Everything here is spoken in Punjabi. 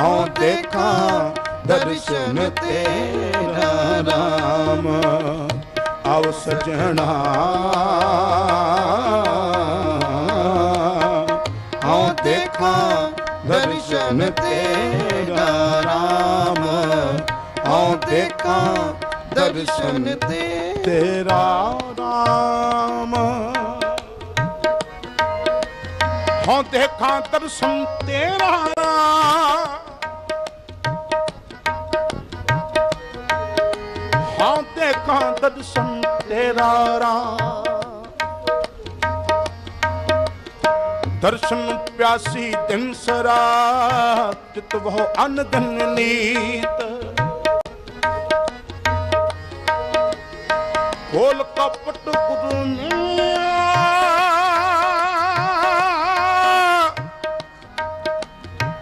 ਹਉ ਦੇਖਾਂ ਦਰਸ਼ਨ ਤੇਰਾ ਰਾਮ। ਆਵ ਸਜਣਾ ਹਉ ਦੇਖਾਂ ਦਰਸ਼ਨ ਤੇਰਾ ਰਾਮ। ਹਉ ਦੇਖਾਂ ਦਰਸ਼ਨ ਤੇ ਤੇਰਾ ਰਾਮ। ਹਉ ਦੇਖਾਂ ਦਰਸ਼ਨ ਤੇਰਾ ਰਾਮ ਹਉ ਦੇਖਾਂ ਦਰਸ਼ਨ ਤੇਰਾ ਰਾਮ ਦਰਸ਼ਨ ਪਿਆਸੀ ਦਿਨ ਸਰਾ ਚਿਤ ਬਹੁ ਅਨ ਦਿਨ ਨੀਤ। ਕੋਲ ਕਪਟ ਗੁਰੂ ਨੇ